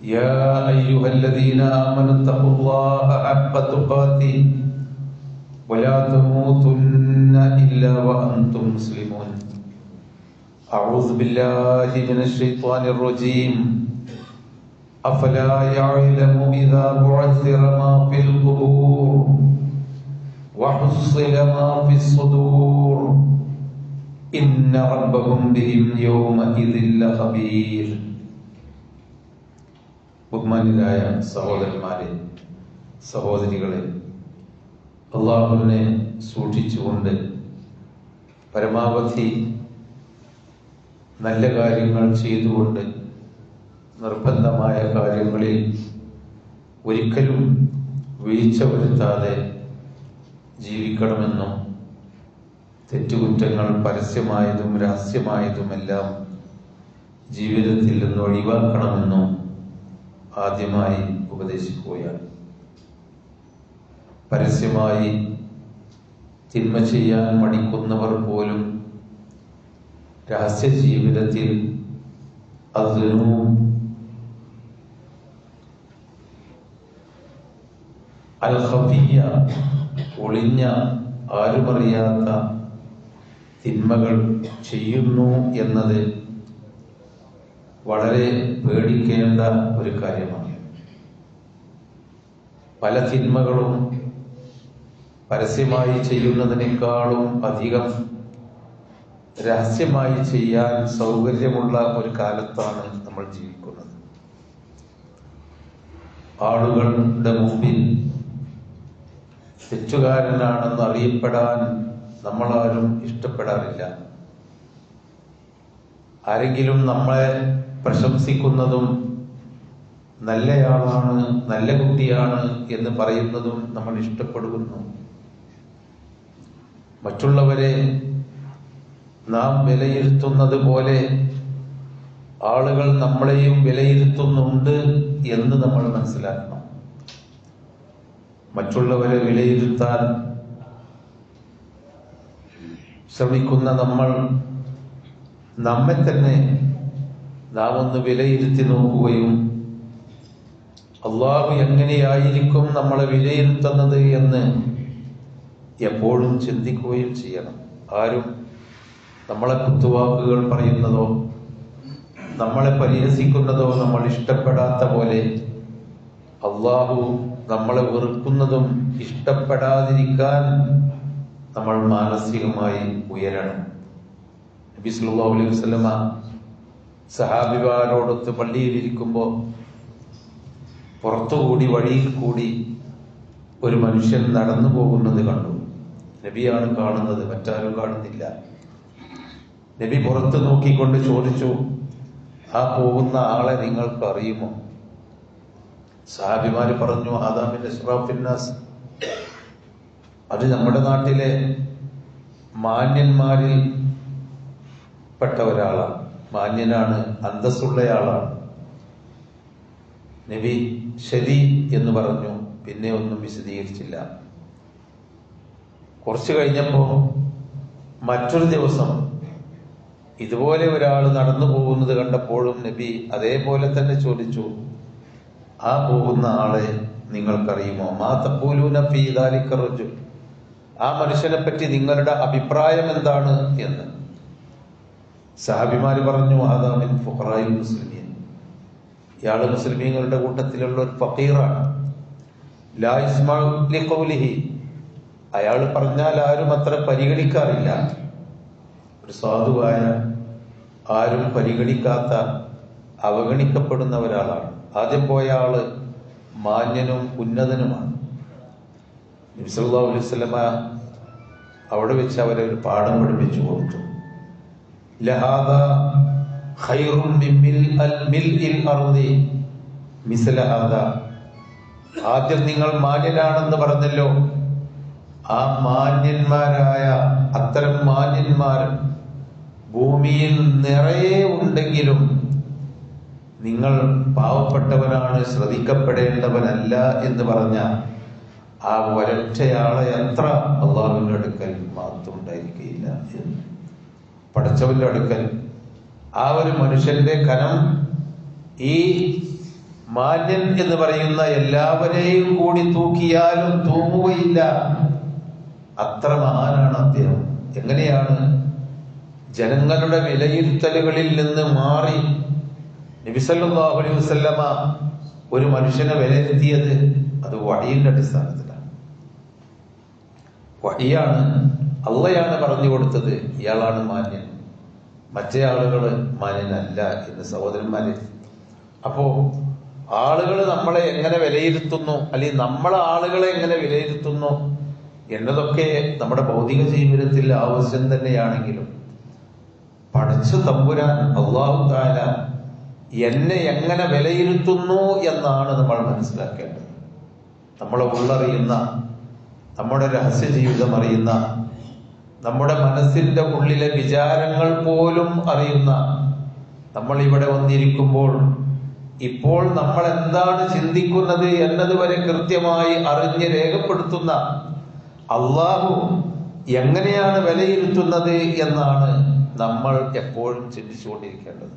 يا أيها الذين آمنوا اتقوا الله حق تقاته ولا تموتن إلا وأنتم مسلمون. أعوذ بالله من الشيطان الرجيم. أفلا يعلم إذا بعثر ما في القبور وحصل ما في الصدور. إن ربهم بهم يومئذ لخبير. ബഹുമാനിതരായ സഹോദരന്മാരെ സഹോദരികളെ അള്ളാഹുവിനെ സൂക്ഷിച്ചുകൊണ്ട് പരമാവധി നല്ല കാര്യങ്ങൾ ചെയ്തുകൊണ്ട് നിർബന്ധമായ കാര്യങ്ങളിൽ ഒരിക്കലും വീഴ്ച വരുത്താതെ ജീവിക്കണമെന്നും തെറ്റുകുറ്റങ്ങൾ പരസ്യമായതും രഹസ്യമായതുമെല്ലാം ജീവിതത്തിൽ നിന്ന് ഒഴിവാക്കണമെന്നും ആദ്യമായി ഉപദേശിക്കുകയാണ്. പരസ്യമായി തിന്മ ചെയ്യാൻ മടിക്കുന്നവർ പോലും രഹസ്യ ജീവിതത്തിൽ അതിനു അൽഹഫിയ ഒളിഞ്ഞ ആരുമറിയാത്ത തിന്മകൾ ചെയ്യുന്നു എന്നത് വളരെ പേടിക്കേണ്ട ഒരു കാര്യമാണ്. പല തിന്മകളും പരസ്യമായി ചെയ്യുന്നതിനേക്കാളും അധികം രഹസ്യമായി ചെയ്യാൻ സൗകര്യമുള്ള ഒരു കാലത്താണ് നമ്മൾ ജീവിക്കുന്നത്. ആളുകളുടെ മുമ്പിൽ തെറ്റുകാരനാണെന്ന് അറിയപ്പെടാൻ നമ്മളാരും ഇഷ്ടപ്പെടാറില്ല. ആരെങ്കിലും നമ്മളെ പ്രശംസിക്കുന്നതും നല്ലയാളാണ് നല്ല കുട്ടിയാണ് എന്ന് പറയുന്നതും നമ്മൾ ഇഷ്ടപ്പെടുന്നു. മറ്റുള്ളവരെ നാം വിലയിരുത്തുന്നത് പോലെ ആളുകൾ നമ്മളെയും വിലയിരുത്തുന്നുണ്ട് എന്ന് നമ്മൾ മനസ്സിലാക്കണം. മറ്റുള്ളവരെ വിലയിരുത്താൻ ശ്രമിക്കുന്ന നമ്മൾ നമ്മെ തന്നെ നാം ഒന്ന് വിലയിരുത്തി നോക്കുകയും അള്ളാഹു എങ്ങനെയായിരിക്കും നമ്മളെ വിലയിരുത്തുന്നത് എന്ന് എപ്പോഴും ചിന്തിക്കുകയും ചെയ്യണം. ആരും നമ്മളെ കുത്തുവാക്കുകൾ പറയുന്നതോ നമ്മളെ പരിഹസിക്കുന്നതോ നമ്മൾ ഇഷ്ടപ്പെടാത്ത പോലെ അള്ളാഹു നമ്മളെ വെറുക്കുന്നതും ഇഷ്ടപ്പെടാതിരിക്കാൻ നമ്മൾ മാനസികമായി ഉയരണം. നബി സല്ലല്ലാഹു അലൈഹി വസല്ലമ സഹാബിമാരോടൊത്ത് പള്ളിയിലിരിക്കുമ്പോൾ പുറത്തുകൂടി വഴിയിൽ കൂടി ഒരു മനുഷ്യൻ നടന്നു പോകുന്നത് കണ്ടു. നബിയാണ് കാണുന്നത് മറ്റാരും കാണുന്നില്ല. നബി പുറത്ത് നോക്കിക്കൊണ്ട് ചോദിച്ചു ആ പോകുന്ന ആളെ നിങ്ങൾക്ക് അറിയുമോ? സാഹിബിമാര് പറഞ്ഞു ആദാമിന്റെ ഷറാഫിന്നാസ് അത് നമ്മുടെ നാട്ടിലെ മാന്യന്മാരിൽ പെട്ട ഒരാളാണ്. മാന്യനാണ് അന്തസ്സുള്ളയാളാണ്. നബി ശരി എന്ന് പറഞ്ഞു പിന്നെ ഒന്നും വിശദീകരിച്ചില്ല. കുറച്ചു കഴിഞ്ഞപ്പോ മറ്റൊരു ദിവസം ഇതുപോലെ ഒരാൾ നടന്നു പോകുന്നത് കണ്ടപ്പോഴും നബി അതേപോലെ തന്നെ ചോദിച്ചു ആ പോകുന്ന ആളെ നിങ്ങൾക്കറിയുമോ? മാ തപ്പൂലൂന ഫീ ദാലിക ആ മനുഷ്യനെ പറ്റി നിങ്ങളുടെ അഭിപ്രായം എന്താണ് എന്ന്. സഹാബിമാര് പറഞ്ഞു ആദാമിൻ ഫുഹറായി മുസ്ലിമീൻ. ഇയാൾ മുസ്ലിമീങ്ങളുടെ കൂട്ടത്തിലുള്ള ഒരു ഫക്കീറാണ്. ലാ ഇസ്മാഉ ലിഖൗലിഹി അയാൾ പറഞ്ഞാൽ ആരും അത്ര പരിഗണിക്കാറില്ല. ഒരു സാധുവായ ആരും പരിഗണിക്കാത്ത അവഗണിക്കപ്പെടുന്ന ഒരാളാണ്. ആദ്യം പോയ ആൾ മാന്യനും ഉന്നതനുമാണ്. നബിസല്ലാ അലൈഹി സ്വലമ അവിടെ വെച്ച് അവരെ ഒരു പാഠം പഠിപ്പിച്ചു കൊടുത്തു. ലഹാദ ഖൈറും ആദ്യം നിങ്ങൾ മാന്യനാണെന്ന് പറഞ്ഞല്ലോ. ആ മാന്യന്മാരായ അത്തരം മാന്യന്മാർ ഭൂമിയിൽ നിറയെ ഉണ്ടെങ്കിലും നിങ്ങൾ പാവപ്പെട്ടവനാണ് ശ്രദ്ധിക്കപ്പെടേണ്ടവനല്ല എന്ന് പറഞ്ഞ ആ ഒരൊറ്റയാളെ അത്ര അള്ളാഹുവിന്റെ അടുക്കൽ മാത്രം ഉണ്ടായിരിക്കുകയില്ല എന്ന്. പടച്ചവന്റെ അടുക്കൽ. ആ ഒരു മനുഷ്യന്റെ കനം ഈ മാന്യൻ എന്ന് പറയുന്ന എല്ലാവരെയും കൂടി തൂക്കിയാലും തൂങ്ങുകയില്ല. അത്ര മഹാനാണ് അദ്ദേഹം. എങ്ങനെയാണ്? ജനങ്ങളുടെ വിലയിരുത്തലുകളിൽ നിന്ന് മാറി നബിസല്ലാഹു അലൈഹി ഒരു മനുഷ്യനെ വിലയിരുത്തിയത് അത് വഴിയുടെ അടിസ്ഥാനത്തിലാണ്. വഴിയാണ് അള്ളയാണ് പറഞ്ഞു കൊടുത്തത് ഇയാളാണ് മാന്യൻ. മറ്റേ ആളുകൾ മാന്യനല്ല എന്ന് സഹോദരന്മാരെ. അപ്പോ ആളുകൾ നമ്മളെ എങ്ങനെ വിലയിരുത്തുന്നു? അല്ലെങ്കിൽ നമ്മളെ ആളുകളെ എങ്ങനെ വിലയിരുത്തുന്നു? എന്നതൊക്കെ നമ്മുടെ ഭൗതിക ജീവിതത്തിൽ ആവശ്യം തന്നെയാണെങ്കിലും പഠിച്ചു തമ്പുരാൻ അള്ളാഹു താല എന്നെ എങ്ങനെ വിലയിരുത്തുന്നു എന്നാണ് നമ്മൾ മനസ്സിലാക്കേണ്ടത്. നമ്മളെ ഉള്ളറിയുന്ന നമ്മുടെ രഹസ്യ ജീവിതം അറിയുന്ന നമ്മുടെ മനസ്സിന്റെ ഉള്ളിലെ വിചാരങ്ങൾ പോലും അറിയുന്ന നമ്മൾ ഇവിടെ വന്നിരിക്കുമ്പോൾ ഇപ്പോൾ നമ്മൾ എന്താണ് ചിന്തിക്കുന്നത് എന്നതുവരെ കൃത്യമായി അറിഞ്ഞ് രേഖപ്പെടുത്തുന്ന അള്ളാഹു എങ്ങനെയാണ് വിലയിരുത്തുന്നത് എന്നാണ് നമ്മൾ എപ്പോഴും ചിന്തിച്ചുകൊണ്ടിരിക്കേണ്ടത്.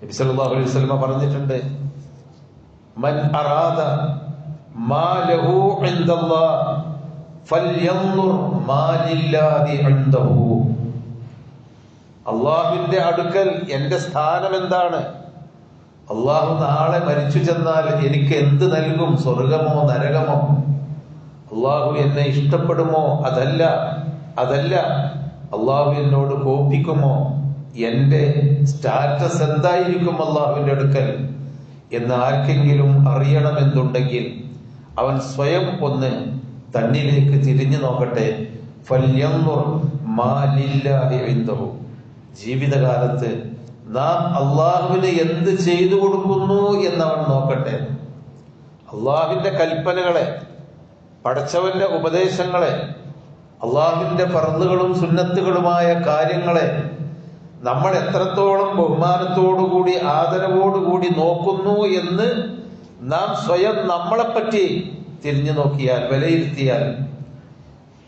നബി സല്ലല്ലാഹു അലൈഹി പറഞ്ഞിട്ടുണ്ട് മൻ അറാദ മാ ലഹു ഇൻദല്ലാഹ് അള്ളാഹുവിന്റെ അടുക്കൽ എന്റെ സ്ഥാനം എന്താണ് അള്ളാഹു നാളെ മരിച്ചു ചെന്നാൽ എനിക്ക് എന്ത് നൽകും? സ്വർഗമോ നരകമോ? അള്ളാഹു എന്നെ ഇഷ്ടപ്പെടുമോ? അതല്ല അതല്ല. അള്ളാഹു എന്നോട് കോപിക്കുമോ? എന്റെ സ്റ്റാറ്റസ് എന്തായിരിക്കും അള്ളാഹുവിന്റെ അടുക്കൽ? എന്ന് ആർക്കെങ്കിലും അറിയണമെന്നുണ്ടെങ്കിൽ അവൻ സ്വയം ഒന്ന് തന്നിലേക്ക് തിരിഞ്ഞു നോക്കട്ടെ. ജീവിതകാലത്ത് നാം അള്ളാഹുവിന് എന്ത് ചെയ്തു കൊടുക്കുന്നു എന്നവൻ നോക്കട്ടെ അള്ളാഹുവിന്റെ കൽപ്പനകളെ പടച്ചവന്റെ ഉപദേശങ്ങളെ അള്ളാഹുവിന്റെ പറന്നുകളും സുന്നത്തുകളുമായ കാര്യങ്ങളെ നമ്മൾ എത്രത്തോളം ബഹുമാനത്തോടുകൂടി ആദരവോടുകൂടി നോക്കുന്നു എന്ന് നാം സ്വയം നമ്മളെപ്പറ്റി തിരിഞ്ഞു നോക്കിയാൽ വിലയിരുത്തിയാൽ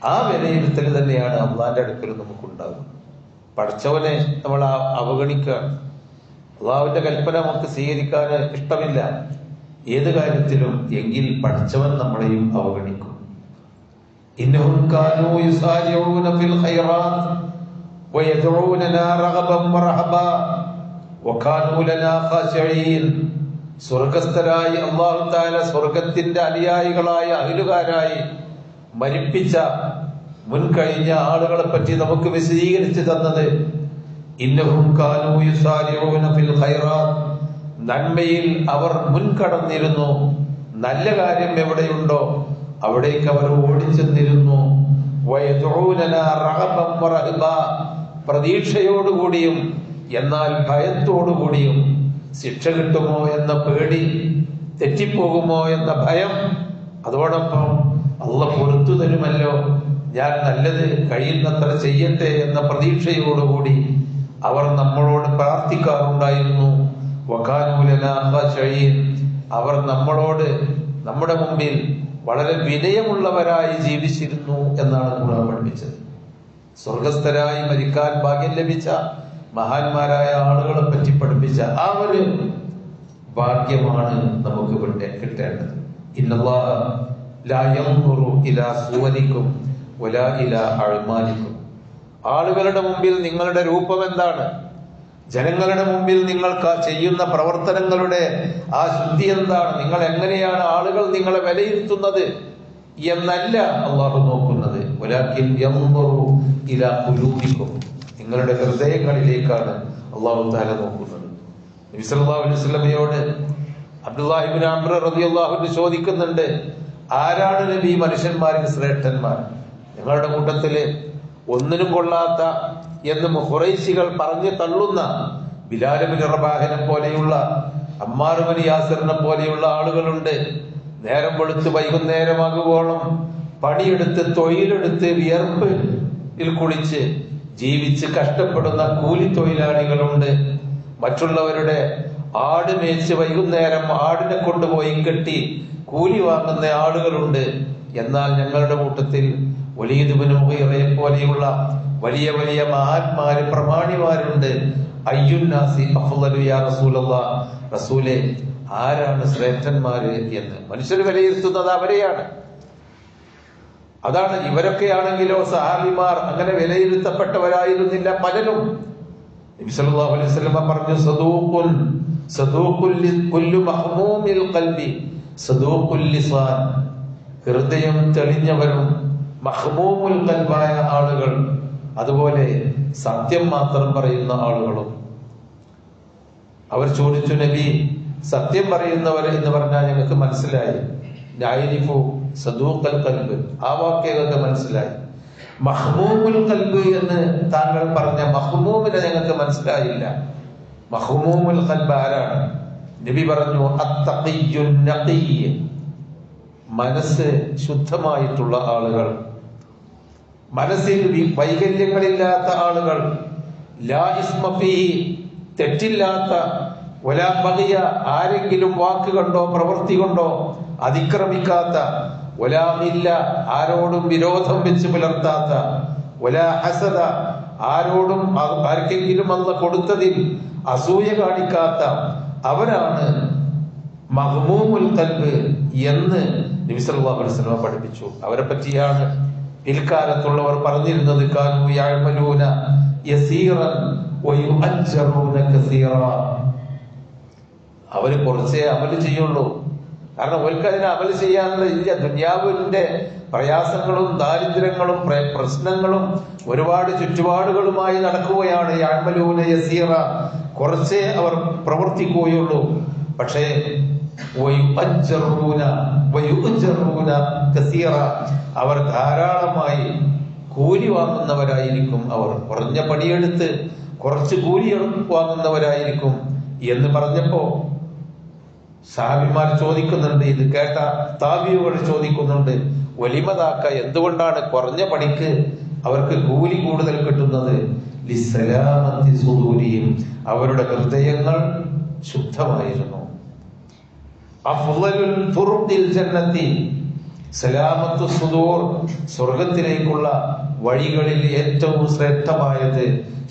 ആ വിലയിരുത്തൽ തന്നെയാണ് അള്ളാന്റെ അടുക്കൽ നമുക്കുണ്ടാകുന്നത് പഠിച്ചവനെ നമ്മൾ അവഗണിക്കുകയാണ് അള്ളാഹുവിന്റെ കൽപ്പന നമുക്ക് സ്വീകരിക്കാൻ ഇഷ്ടമില്ല. ഏത് കാര്യത്തിലും എങ്കിൽ പഠിച്ചവൻ നമ്മളെയും അവഗണിക്കും. വയദ്ഊനനാ സ്വർഗസ്ഥരായി അള്ളാഹു താല സ്വർഗത്തിന്റെ അനുയായികളായ അഹിലുകാരായി മരിപ്പിച്ച മുൻകഴിഞ്ഞ ആളുകളെ പറ്റി നമുക്ക് വിശദീകരിച്ചു തന്നത് നന്മയിൽ അവർ മുൻകടന്നിരുന്നു. നല്ല കാര്യം എവിടെയുണ്ടോ അവിടേക്ക് അവർ ഓടിച്ചെന്നിരുന്നു. പ്രതീക്ഷയോടുകൂടിയും എന്നാൽ ഭയത്തോടുകൂടിയും ശിക്ഷ കിട്ടുമോ എന്ന പേടി തെറ്റിപ്പോകുമോ എന്ന ഭയം അതോടൊപ്പം അള്ള പൊറത്തു തരുമല്ലോ. ഞാൻ നല്ലത് കഴിയുന്നത്ര ചെയ്യട്ടെ എന്ന പ്രതീക്ഷയോടുകൂടി അവർ നമ്മളോട് പ്രാർത്ഥിക്കാറുണ്ടായിരുന്നു. അവർ നമ്മളോട് നമ്മുടെ മുമ്പിൽ വളരെ വിനയമുള്ളവരായി ജീവിച്ചിരുന്നു എന്നാണ് ഖുർആൻ പഠിപ്പിച്ചത്. സ്വർഗസ്ഥരായി മരിക്കാൻ ഭാഗ്യം ലഭിച്ച മഹാന്മാരായ ആളുകളെ പറ്റി പഠിപ്പിച്ച ആ ഒരു ഭാഗ്യമാണ് നമുക്ക് ഇവിടെ കിട്ടേണ്ടത്. ഇന്നല്ലാഹ ലാ യൻദുറു ഇലാ സുവരിക്കും വലാ ഇലാ അഅ്മാലിക്കും ആളുകളുടെ മുമ്പിൽ നിങ്ങളുടെ രൂപം എന്താണ്? ജനങ്ങളുടെ മുമ്പിൽ നിങ്ങൾ ചെയ്യുന്ന പ്രവർത്തനങ്ങളുടെ ആ ശുദ്ധി എന്താണ്? നിങ്ങൾ എങ്ങനെയാണ് ആളുകൾ നിങ്ങളെ വിലയിരുത്തുന്നത് എന്നല്ല അള്ളാഹു നോക്കുന്നത്. വലാക്കിൻ ഇല ഖുലൂബിക്കും. നിങ്ങളുടെ ഹൃദയങ്ങളിലേക്കാണ് അള്ളാഹു താല നോക്കുന്നത്. അബ്ദുല്ലാഹിബിൻ ചോദിക്കുന്നുണ്ട് ആരാണ് നബി മനുഷ്യന്മാരിൽ ശ്രേഷ്ഠന്മാർ? ഞങ്ങളുടെ കൂട്ടത്തിൽ ഒന്നിനും കൊള്ളാത്ത എന്ന് ഹുറൈശികൾ പറഞ്ഞു തള്ളുന്ന ബിലാലുബിൻ റബാഹനെ പോലെയുള്ള അമ്മാറുബിൻ യാസറിനെ പോലെയുള്ള ആളുകളുണ്ട്. നേരം വെളുത്ത് വൈകുന്നേരമാകുവോളം പണിയെടുത്ത് തൊഴിലെടുത്ത് വിയർപ്പിൽ കുളിച്ച് ജീവിച്ച് കഷ്ടപ്പെടുന്ന കൂലി തൊഴിലാളികളുണ്ട് മറ്റുള്ളവരുടെ ആട് മേച്ച് വൈകുന്നേരം ആടിനെ കൊണ്ടുപോയി കെട്ടി കൂലി വാങ്ങുന്ന ആളുകളുണ്ട്. എന്നാൽ ഞങ്ങളുടെ കൂട്ടത്തിൽ വലിയതുബനുഹയെ പോലെയുള്ള വലിയ വലിയ മഹാന്മാര് പ്രമാണിമാരുണ്ട്. റസൂലെ ആരാണ് ശ്രേഷ്ഠന്മാര് എന്ന്? മനുഷ്യർ വിലയിരുത്തുന്നത് അവരെയാണ്. അതാണ് ഇവരൊക്കെയാണെങ്കിലോ സഹാബിമാർ അങ്ങനെ വിലയിരുത്തപ്പെട്ടവരായിരുന്നില്ല പലരും. അലൈഹി പറഞ്ഞു സദൂഖുൽ മഹ്മൂമിൽ ഹൃദയം തെളിഞ്ഞവരും ആളുകൾ. അതുപോലെ സത്യം മാത്രം പറയുന്ന ആളുകളും. അവർ ചോദിച്ചു നബി സത്യം പറയുന്നവർ എന്ന് പറഞ്ഞാൽ ഞങ്ങൾക്ക് മനസ്സിലായി. നായിരിഫു സദൂഖൽ കൽബ്. ആ വാക്യങ്ങൾക്ക് മനസ്സിലായി. മഹ്മൂമുൽ കൽബ് എന്ന് താങ്കൾ പറഞ്ഞ മഹ്മൂമിനെ ഞങ്ങൾക്ക് മനസ്സിലായില്ല. മഹ്മൂമുൽ കൽബ് ആരാണ്? നബി പറഞ്ഞു മനസ്സ് ശുദ്ധമായിട്ടുള്ള ആളുകൾ. മനസ്സിൽ വൈകല്യങ്ങളില്ലാത്ത ആളുകൾ. ലാ തെറ്റില്ലാത്ത ഒലാ ആരെങ്കിലും വാക്ക് കൊണ്ടോ പ്രവൃത്തി കൊണ്ടോ അതിക്രമിക്കാത്ത ഒലാ ഇല്ല ആരോടും വിരോധം വെച്ച് പുലർത്താത്ത ഒലാ ഹസദ ആരോടും ആർക്കെങ്കിലും അന്ന് കൊടുത്തതിൽ അസൂയ കാണിക്കാത്ത അവരാണ് മഹ്മൂമുൽ കൽബ് എന്ന് നബി സല്ലല്ലാഹു അലൈഹി പഠിപ്പിച്ചു. അവരെ പറ്റിയാണ് പിൽക്കാലത്തുള്ളവർ പറഞ്ഞിരുന്നത് യസീറൻ അവർ കുറച്ചേ അമൽ ചെയ്യുള്ളൂ. കാരണം ഒരിക്കൽ അതിനെ അമൽ ചെയ്യാനുള്ള ഇന്ത്യ ദുന്യാവിന്റെ പ്രയാസങ്ങളും ദാരിദ്ര്യങ്ങളും പ്രശ്നങ്ങളും ഒരുപാട് ചുറ്റുപാടുകളുമായി നടക്കുകയാണ് യഅമലൂന യസീറ. കുറച്ചേ അവർ പ്രവർത്തിക്കുകയുള്ളൂ. പക്ഷേ അവർ ധാരാളമായി കൂലി വാങ്ങുന്നവരായിരിക്കും അവർ. കുറഞ്ഞ പണിയെടുത്ത് കുറച്ച് കൂലി വാങ്ങുന്നവരായിരിക്കും എന്ന് പറഞ്ഞപ്പോ സാഹിബിമാർ ചോദിക്കുന്നുണ്ട് ഇത് കേട്ട താബിയുകൾ ചോദിക്കുന്നുണ്ട് വലിമതാക്ക എന്തുകൊണ്ടാണ് കുറഞ്ഞ പണിക്ക് അവർക്ക് കൂലി കൂടുതൽ കിട്ടുന്നത്? അവരുടെ ഹൃദയങ്ങൾ ശുദ്ധമായിരുന്നു. സുദൂർ സ്വർഗത്തിലേക്കുള്ള വഴികളിൽ ഏറ്റവും ശ്രേഷ്ഠമായത്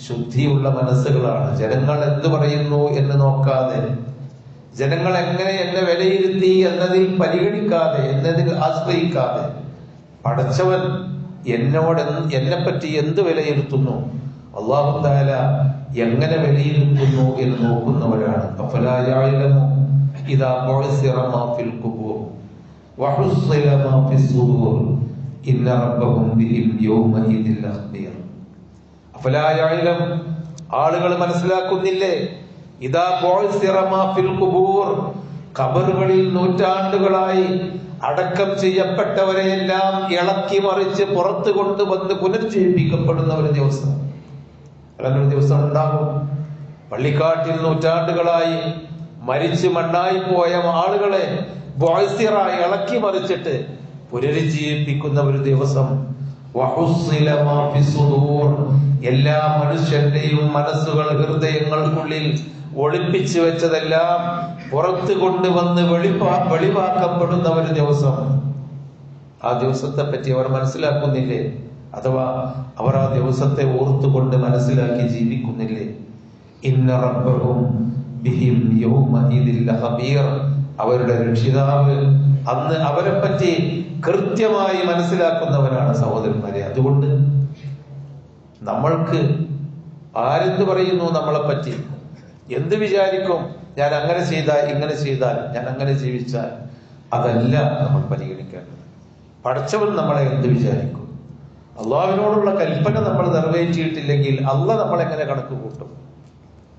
ശുദ്ധിയുള്ള മനസ്സുകളാണ്. ജനങ്ങൾ എന്ത് പറയുന്നു എന്ന് നോക്കാതെ ജനങ്ങൾ എങ്ങനെ എന്നെ വിലയിരുത്തി എന്നതിൽ പരിഗണിക്കാതെ എന്നതിൽ ആശ്രയിക്കാതെ പഠിച്ചവൻ എന്നോട് എന്നെ പറ്റി എന്ത് വിലയിരുത്തുന്നു? അള്ളാഹു താല എങ്ങനെ വിലയിരുത്തുന്നു എന്ന് നോക്കുന്നവരാണ്. ആളുകൾ മനസ്സിലാക്കുന്നില്ലേ? ഇതാ ഫിൽ ഖുബൂർ. ഖബറുകളിൽ നൂറ്റാണ്ടുകളായി അടക്കം ചെയ്യപ്പെട്ടവരെയെല്ലാം ഇളക്കി മറിച്ച് പുറത്തു കൊണ്ടുവന്ന് പുനർജീവിപ്പിക്കപ്പെടുന്ന ഒരു ദിവസം. അങ്ങനെ ഒരു ദിവസം ഉണ്ടാകും. പള്ളിക്കാട്ടിൽ നൂറ്റാണ്ടുകളായി മരിച്ച് മണ്ണായി പോയ ആളുകളെ ബോയ്സിറായി ഇളക്കി മറിച്ചിട്ട് പുനരുജ്ജീവിപ്പിക്കുന്ന ഒരു ദിവസം. എല്ലാ മനുഷ്യന്റെയും മനസ്സുകൾ ഹൃദയങ്ങൾക്കുള്ളിൽ ഒളിപ്പിച്ചു വെച്ചതെല്ലാം പുറത്തു കൊണ്ടുവന്ന് വെളിപ്പാ വെളിവാക്കപ്പെടുന്ന ഒരു ദിവസം. ആ ദിവസത്തെ പറ്റി അവർ മനസ്സിലാക്കുന്നില്ലേ? അഥവാ അവർ ആ ദിവസത്തെ ഓർത്തുകൊണ്ട് മനസ്സിലാക്കി ജീവിക്കുന്നില്ലേ? ഇന്ന റബ്ബറും ബിഹിം അവരുടെ രക്ഷിതാവ് അന്ന് അവരെ പറ്റി കൃത്യമായി മനസ്സിലാക്കുന്നവരാണ് സഹോദരന്മാരെ. അതുകൊണ്ട് നമ്മൾക്ക് ആരെന്ത് പറയുന്നു നമ്മളെ പറ്റി എന്ത് വിചാരിക്കും? ഞാൻ അങ്ങനെ ചെയ്താൽ ഇങ്ങനെ ചെയ്താൽ ഞാൻ അങ്ങനെ ജീവിച്ചാൽ അതല്ല നമ്മൾ പരിഗണിക്കേണ്ടത്. പഠിച്ചവൻ നമ്മളെ എന്ത് വിചാരിക്കും? അള്ളാഹുവിനോടുള്ള കൽപ്പന നമ്മൾ നിറവേറ്റിയിട്ടില്ലെങ്കിൽ അല്ല നമ്മളെങ്ങനെ കണക്ക് കൂട്ടും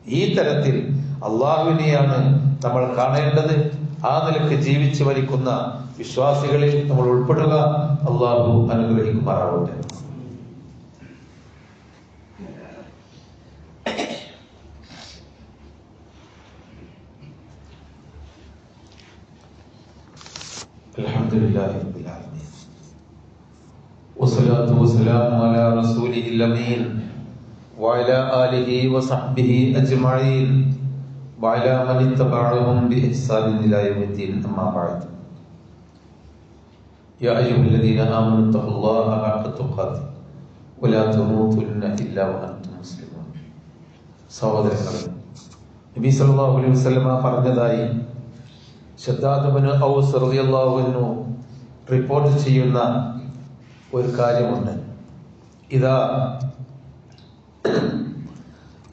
ഈ തരത്തിൽ അള്ളാഹുവിനെയാണ് നമ്മൾ കാണേണ്ടത്. ആ നിലയ്ക്ക് ജീവിച്ചു വലിക്കുന്ന വിശ്വാസികളിൽ നമ്മൾ ഉൾപ്പെടുക. അള്ളാഹു അനുഗ്രഹിക്കുമാറാവട്ടെ. لله رب العالمين والصلاة والسلام على رسوله الأمين وعلى آله وصحبه أجمعين وعلى من اتبعهم بإحسان إلى يوم الدين أما بعد يا أيها الذين آمنوا اتقوا الله حق تقاته ولا تموتن إلا وأنتم مسلمون സഹോദരങ്ങളെ നബി സല്ലല്ലാഹു അലൈഹി വസല്ലമ പറഞ്ഞതായി ഷദ്ദാദ് ഔസ് റളിയല്ലാഹു അൻഹു റിപ്പോർട്ട് ചെയ്യുന്ന ഒരു കാര്യമുണ്ട്. ഇതാ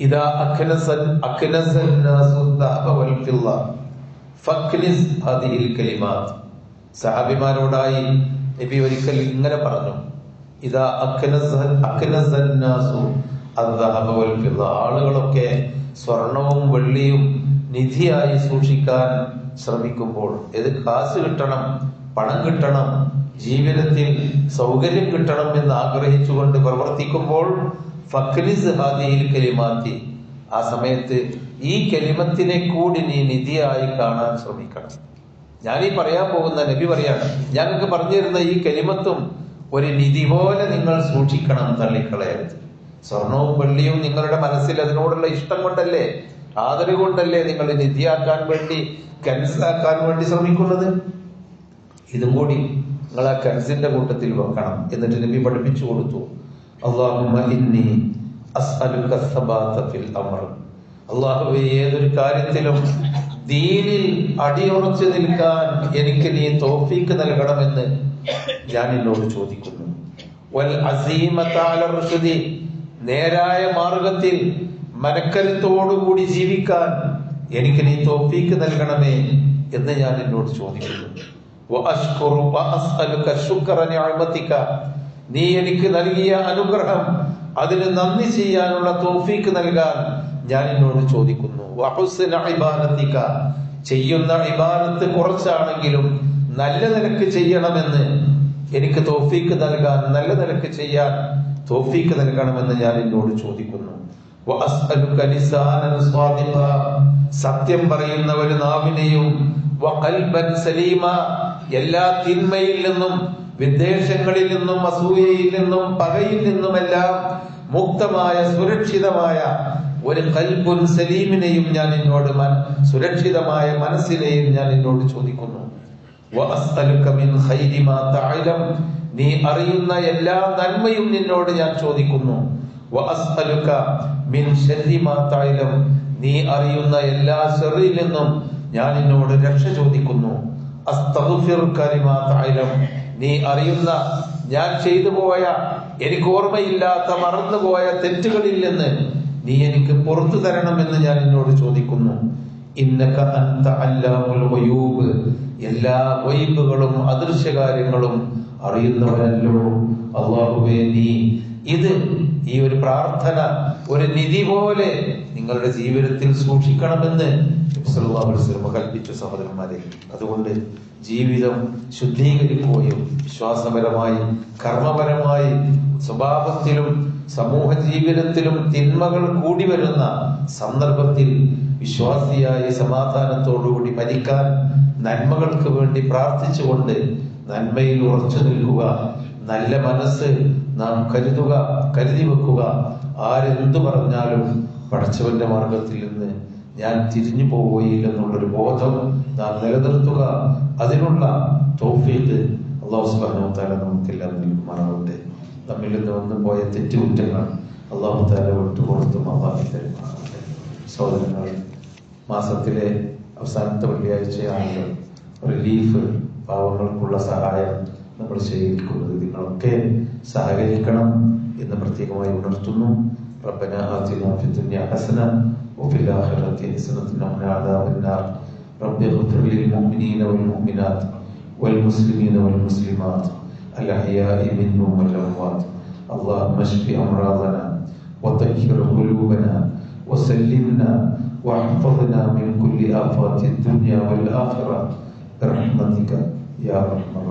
ഇതാ അഖനസൻ അഖനസൻ നാസു ദഅബ വൽ ഫില്ല. ഫക്നിസ് ഹാദിഹിൽ കലിമാത്ത് സഹാബിമാരോടായി നബി ഒരിക്കൽ ഇങ്ങനെ പറഞ്ഞു. ഇതാ അഖ്നസൻ നാസു അദ്ദഹബ വൽ ഫില്ല. ആളുകളൊക്കെ സ്വർണവും വെള്ളിയും നിധിയായി സൂക്ഷിക്കാൻ ശ്രമിക്കുമ്പോൾ ഇത് കാശ് കിട്ടണം പണം കിട്ടണം ജീവിതത്തിൽ സൗകര്യം കിട്ടണം എന്ന് ആഗ്രഹിച്ചുകൊണ്ട് പ്രവർത്തിക്കുമ്പോൾ ഫക്രിസ് ഹാദിയിൽ കലിമാത്തി. ആ സമയത്ത് ഈ കലിമത്തിനെ കൂടി നീ നിധിയായി കാണാൻ ശ്രമിക്കണം. ഞാൻ ഈ പറയാൻ പോകുന്ന നബി പറയാണ് ഞങ്ങൾക്ക് പറഞ്ഞു തരുന്ന ഈ കലിമത്തും ഒരു നിധി പോലെ നിങ്ങൾ സൂക്ഷിക്കണം തള്ളിക്കളയരുത്. സ്വർണവും വെള്ളിയും നിങ്ങളുടെ മനസ്സിൽ അതിനോടുള്ള ഇഷ്ടം കൊണ്ടല്ലേ ആദരവ് കൊണ്ടല്ലേ നിങ്ങൾ നിധിയാക്കാൻ വേണ്ടി കൻസാക്കാൻ വേണ്ടി ശ്രമിക്കുന്നത്? ഇതും കൂടി നിങ്ങൾ ആ കൻസിന്റെ കൂട്ടത്തിൽ വെക്കണം. എന്നിട്ട് നബി പഠിപ്പിച്ചു കൊടുത്തു. അള്ളാഹുവെ ഏതൊരു കാര്യത്തിലും ദീനിൽ അടിയുറച്ചു നിൽക്കാൻ എനിക്ക് നീ തോഫീക്ക് നൽകണമെന്ന് ഞാൻ എന്നോട് ചോദിക്കുന്നു. നേരായ മാർഗത്തിൽ മനക്കരുത്തോടുകൂടി ജീവിക്കാൻ എനിക്ക് നീ തോഫീക്ക് നൽകണമേ എന്ന് ഞാൻ എന്നോട് ചോദിക്കുന്നു. നീ എനിക്ക് നൽകിയ അനുഗ്രഹം അതിന് നന്ദി ചെയ്യാനുള്ള തോഫീക്ക് നൽകാൻ ഞാൻ എന്നോട് ചോദിക്കുന്നു. ചെയ്യുന്ന ഇബാദത്ത് കുറച്ചാണെങ്കിലും നല്ല നിലയ്ക്ക് ചെയ്യണമെന്ന് എനിക്ക് തോഫീക്ക് നൽകാൻ നല്ല നിലയ്ക്ക് ചെയ്യാൻ തോഫീക്ക് നൽകണമെന്ന് ഞാൻ എന്നോട് ചോദിക്കുന്നു. സത്യം പറയുന്ന ഒരു നാവിനെയും സലീമ എല്ലാ തിന്മയിൽ നിന്നും വിദ്വേഷങ്ങളിൽ നിന്നും അസൂയയിൽ നിന്നും പകയിൽ നിന്നുമെല്ലാം മുക്തമായ സുരക്ഷിതമായ ഒരു കൽബുൻ സലീമിനെയും ഞാൻ എന്നോട് സുരക്ഷിതമായ മനസ്സിനെയും ഞാൻ എന്നോട് ചോദിക്കുന്നു. നീ അറിയുന്ന എല്ലാ നന്മയും നിന്നോട് ഞാൻ ചോദിക്കുന്നു. വഅസ്അലുക മിൻ ശർരി മാ തഅലം. നീ അറിയുന്ന എല്ലാ ഷെറിൽ നിന്നും ഞാൻ നിന്നോട് രക്ഷ ചോദിക്കുന്നു. അസ്തഗ്ഫിറുക ലിമാ തഅലം. നീ അറിയുന്ന ഞാൻ ചെയ്തു പോയ എനിക്ക് ഓർമ്മയില്ലാത്ത മറന്നുപോയ തെറ്റുകളിൽ നിന്ന് നീ എനിക്ക് പുറത്തു തരണമെന്ന് ഞാൻ എന്നോട് ചോദിക്കുന്നു. ഇന്നക അൻത അല്ലാമുൽ ഗുയൂബ്. എല്ലാ ഗൈബുകളും അദൃശ്യ കാര്യങ്ങളും അറിയുന്നവനല്ലോ. അള്ളാഹുവേ നീ ഇത് ഈ ഒരു പ്രാർത്ഥന ഒരു നിധി പോലെ നിങ്ങളുടെ ജീവിതത്തിൽ സൂക്ഷിക്കണമെന്ന് വസല്ലം കൽപ്പിച്ചു സഹോദരന്മാരെ. അതുകൊണ്ട് ജീവിതം ശുദ്ധീകരിക്കുകയും വിശ്വാസപരമായി കർമ്മപരമായി സ്വഭാവത്തിലും സമൂഹ ജീവിതത്തിലും തിന്മകൾ കൂടി വരുന്ന സന്ദർഭത്തിൽ വിശ്വാസിയായി സമാധാനത്തോടുകൂടി മരിക്കാൻ നന്മകൾക്ക് വേണ്ടി പ്രാർത്ഥിച്ചുകൊണ്ട് നന്മയിൽ ഉറച്ചു നിൽക്കുക നല്ല മനസ്സ് നാം കരുതുക കരുതി വെക്കുക. ആരെന്തു പറഞ്ഞാലും പടച്ചവന്റെ മാർഗത്തിൽ നിന്ന് ഞാൻ തിരിഞ്ഞു പോവുകയില്ലെന്നുള്ളൊരു ബോധം നാം നിലനിർത്തുക. അതിനുള്ള തോഫീക്ക് അള്ളാഹു സുബ്ഹാനഹു താല നമുക്കെല്ലാം നൽകുമാറാവട്ടെ. തമ്മിൽ നിന്ന് വന്നു പോയ തെറ്റുകുറ്റങ്ങൾ അള്ളാഹു താല വിട്ടുകൊടുത്തും അള്ളാഹി തരുമാറാവട്ടെ. സഹോദരങ്ങൾ മാസത്തിലെ അവസാനത്തെ വെള്ളിയാഴ്ചയാണല്ലോ റിലീഫ്. പാവങ്ങൾക്കുള്ള സഹായം. നമ്മൾ ചെയ്യിക്കുന്നത് നിങ്ങളൊക്കെ സഹകരിക്കണം എന്ന് പ്രത്യേകമായി ഉണർത്തുന്നു ربنا آتنا في الدنيا حسنة وفي الآخرة حسنة وقنا عذاب النار رب اغفر للمؤمنين والمؤمنات والمسلمين والمسلمات الأحياء منهم والأموات اللهم اشف أمراضنا وطهر قلوبنا وسلمنا واحفظنا من كل آفات الدنيا والآخرة برحمتك يا أرحم الراحمين